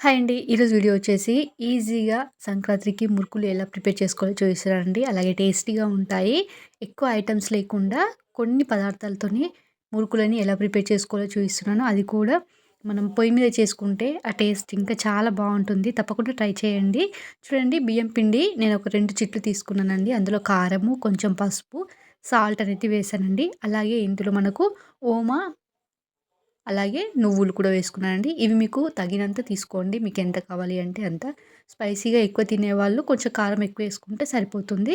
Hi అండి. ఈరోజు video వచ్చేసి ఈజీగా సంక్రాంతికి మురుకులు ఎలా ప్రిపేర్ చేసుకోవాలో చూపిస్తానండి. అలాగే టేస్టీగా ఉంటాయి. ఎక్కువ ఐటమ్స్ లేకుండా కొన్ని పదార్థాలతోని మురుకులని ఎలా ప్రిపేర్ చేసుకోవాలో చూపిస్తున్నాను. అది కూడా మనం పొయ్యి మీద చేసుకుంటే ఆ టేస్ట్ ఇంకా చాలా బాగుంటుంది. తప్పకుండా ట్రై చేయండి. చూడండి బియ్యం పిండి నేను ఒక రెండు చిట్లు తీసుకున్నానండి. అందులో కారము, కొంచెం పసుపు, సాల్ట్ అనేది వేసానండి. అలాగే ఇందులో మనకు ఓమా అలాగే నువ్వులు కూడా వేసుకున్నానండి. ఇవి మీకు తగినంత తీసుకోండి. మీకు ఎంత కావాలి అంటే అంత. స్పైసీగా ఎక్కువ తినేవాళ్ళు కొంచెం కారం ఎక్కువ వేసుకుంటే సరిపోతుంది.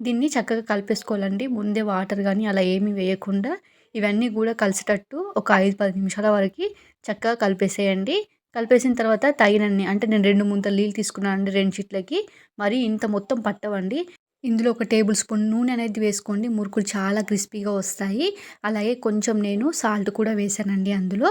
దీన్ని చక్కగా కలిపేసుకోవాలండి. ముందే వాటర్ కానీ అలా ఏమీ వేయకుండా ఇవన్నీ కూడా కలిసేటట్టు ఒక ఐదు పది నిమిషాల వరకు చక్కగా కలిపేసేయండి. కలిపేసిన తర్వాత తగినన్ని అంటే నేను రెండు ముంతలు నీళ్ళు తీసుకున్నానండి రెండు చిట్లకి. మరి ఇంత మొత్తం పట్టవండి. ఇందులో ఒక టేబుల్ స్పూన్ నూనె అనేది వేసుకోండి. మురుకులు చాలా క్రిస్పీగా వస్తాయి. అలాగే కొంచెం నేను సాల్ట్ కూడా వేసానండి అందులో.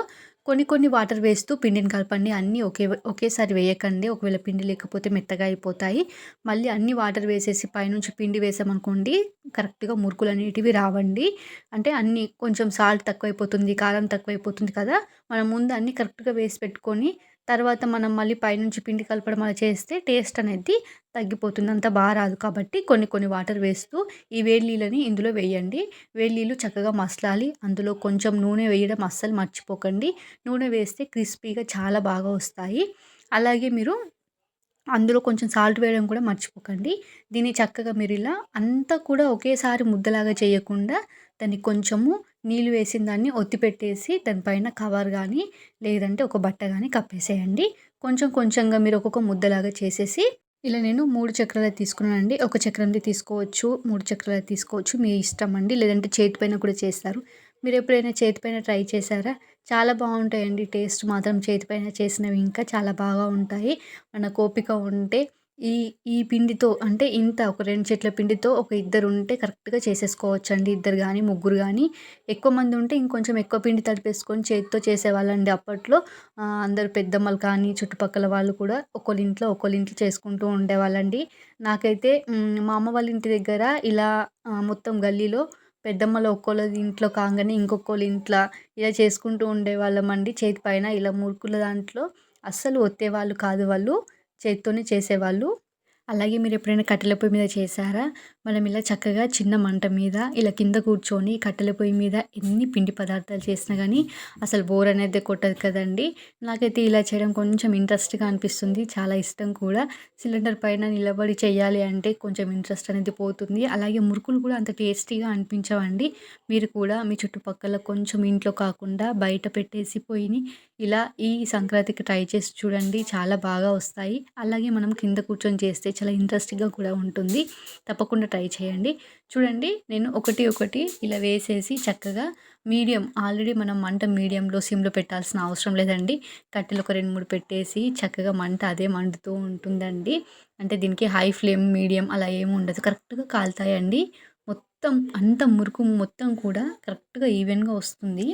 కొన్ని కొన్ని వాటర్ వేస్తూ పిండిని కలపండి. అన్నీ ఒకే ఒకేసారి వేయకండి. ఒకవేళ పిండి లేకపోతే మెత్తగా అయిపోతాయి. మళ్ళీ అన్ని వాటర్ వేసేసి పైనుంచి పిండి వేసామనుకోండి కరెక్ట్గా మురుకులు అనేటివి రావండి. అంటే అన్నీ కొంచెం సాల్ట్ తక్కువైపోతుంది కారం తక్కువైపోతుంది కదా! మనం ముందు అన్నీ కరెక్ట్గా వేసి పెట్టుకొని తర్వాత మనం మళ్ళీ పైనుంచి పిండి కలపడం అలా చేస్తే టేస్ట్ అనేది తగ్గిపోతుంది. అంత బాగా రాదు కాబట్టి కొన్ని కొన్ని వాటర్ వేస్తూ ఈ వేడి నీళ్ళని ఇందులో వేయండి. వేడి నీళ్ళు చక్కగా మసలాలి. అందులో కొంచెం నూనె వేయడం అస్సలు మర్చిపోకండి. నూనె వేస్తే క్రిస్పీగా చాలా బాగా వస్తాయి. అలాగే మీరు అందులో కొంచెం సాల్ట్ వేయడం కూడా మర్చిపోకండి. దీన్ని చక్కగా మీరు ఇలా అంతా కూడా ఒకేసారి ముద్దలాగా చేయకుండా దాన్ని కొంచెము నీళ్ళు వేసిన దాన్ని ఒత్తిపెట్టేసి దానిపైన కవర్ కానీ లేదంటే ఒక బట్ట కానీ కప్పేసేయండి. కొంచెం కొంచెంగా మీరు ఒక్కొక్క ముద్దలాగా చేసేసి ఇలా నేను మూడు చక్రాలు తీసుకున్నానండి. ఒక చక్రంది తీసుకోవచ్చు మూడు చక్రాలు తీసుకోవచ్చు. మీ ఇష్టం అండి. లేదంటే చేతి పైన కూడా చేస్తారు. మీరు ఎప్పుడైనా చేతి పైన ట్రై చేశారా? చాలా బాగుంటాయండి. టేస్ట్ మాత్రం చేతి పైన చేసినవి ఇంకా చాలా బాగా ఉంటాయి. మన కోపిక ఉంటే ఈ ఈ పిండితో అంటే ఇంత ఒక రెండు చెట్ల పిండితో ఒక ఇద్దరు ఉంటే కరెక్ట్గా చేసేసుకోవచ్చు అండి ఇద్దరు కానీ ముగ్గురు కానీ ఎక్కువ మంది ఉంటే ఇంకొంచెం ఎక్కువ పిండి తడిపేసుకొని చేతితో చేసేవాళ్ళండి అప్పట్లో. అందరు పెద్దమ్మలు కానీ చుట్టుపక్కల వాళ్ళు కూడా ఒకళ్ళ ఇంట్లో ఒకళ్ళ ఇంట్లో చేసుకుంటూ ఉండేవాళ్ళండి. నాకైతే మా అమ్మ వాళ్ళ ఇంటి దగ్గర ఇలా మొత్తం గల్లీలో పెద్దమ్మలు ఒక్కోళ్ళ ఇంట్లో కాగానే ఇంకొకళ్ళ ఇంట్లో ఇలా చేసుకుంటూ ఉండేవాళ్ళమండి. చేతి పైన ఇలా మురుకుల దాంట్లో అస్సలు ఒత్తేవాళ్ళు కాదు వాళ్ళు. చేత్తోనే చేసేవాళ్ళు. అలాగే మీరు ఎప్పుడైనా కట్టెల పొయ్యి మీద చేశారా? మనం ఇలా చక్కగా చిన్న మంట మీద ఇలా కింద కూర్చొని కట్టెల పొయ్యి మీద ఎన్ని పిండి పదార్థాలు చేసినా కానీ అసలు బోర్ అనేది కొట్టదు కదండి. నాకైతే ఇలా చేయడం కొంచెం ఇంట్రెస్ట్గా అనిపిస్తుంది. చాలా ఇష్టం కూడా. సిలిండర్ పైన నిలబడి చేయాలి అంటే కొంచెం ఇంట్రెస్ట్ అనేది పోతుంది. అలాగే మురుకులు కూడా అంత టేస్టీగా అనిపించవండి. మీరు కూడా మీ చుట్టుపక్కల కొంచెం ఇంట్లో కాకుండా బయట పెట్టేసి పొయ్యిని ఇలా ఈ సంక్రాంతికి ట్రై చేసి చూడండి. చాలా బాగా వస్తాయి. అలాగే మనం కింద కూర్చొని చేస్తే చాలా ఇంట్రెస్టింగ్గా కూడా ఉంటుంది. తప్పకుండా ట్రై చేయండి. చూడండి నేను ఒకటి ఒకటి ఇలా వేసేసి చక్కగా మీడియం ఆల్రెడీ మనం మంట మీడియంలో సిమ్లో పెట్టాల్సిన అవసరం లేదండి. కట్టెలు ఒక రెండు మూడు పెట్టేసి చక్కగా మంట అదే మండుతూ ఉంటుందండి. అంటే దీనికి హై ఫ్లేమ్ మీడియం అలా ఏమి ఉండదు. కరెక్ట్గా కాలుతాయండి. మొత్తం అంత మురుకు మొత్తం కూడా కరెక్ట్గా ఈవెన్గా వస్తుంది.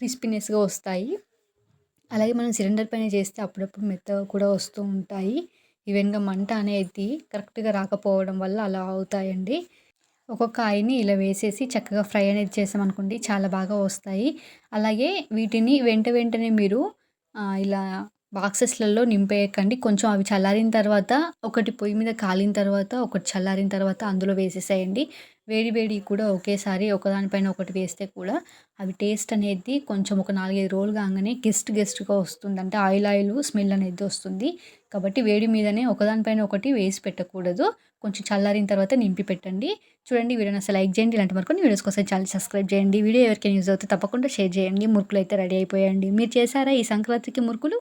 క్రిస్పీనెస్గా వస్తాయి. అలాగే మనం సిలిండర్ పైన చేస్తే అప్పుడప్పుడు మెత్తగా కూడా వస్తూ ఉంటాయి. ఈవెన్గా మంట అనేది కరెక్ట్గా రాకపోవడం వల్ల అలా అవుతాయండి. ఒక్కొక్క ఆయన్ని ఇలా వేసేసి చక్కగా ఫ్రై అనేది చేసామనుకోండి చాలా బాగా వస్తాయి. అలాగే వీటిని వెంట వెంటనే మీరు ఇలా బాక్సెస్లలో నింపేయకండి. కొంచెం అవి చల్లారిన తర్వాత ఒకటి పొయ్యి మీద కాలిన తర్వాత ఒకటి చల్లారిన తర్వాత అందులో వేసేసేయండి. వేడి వేడి కూడా ఒకేసారి ఒకదానిపైన ఒకటి వేస్తే కూడా అవి టేస్ట్ అనేది కొంచెం ఒక నాలుగైదు రోజులు కాగానే గెస్ట్ గెస్ట్గా వస్తుంది. అంటే ఆయిల్ ఆయిల్ స్మెల్ అనేది వస్తుంది. కాబట్టి వేడి మీదనే ఒకదానిపైన ఒకటి వేసి పెట్టకూడదు. కొంచెం చల్లారిన తర్వాత నింపి పెట్టండి. చూడండి వీడియోని అసలు లైక్ చేయండి. ఇలాంటి వరకు వీడియోస్ కోసం ఛానల్ సబ్స్క్రైబ్ చేయండి. వీడియో ఎవరికైనా యూజ్ అవుతే తప్పకుండా షేర్ చేయండి. మురుకులు అయితే రెడీ అయిపోయండి. మీరు చేశారా ఈ సంక్రాంతికి మురుకులు?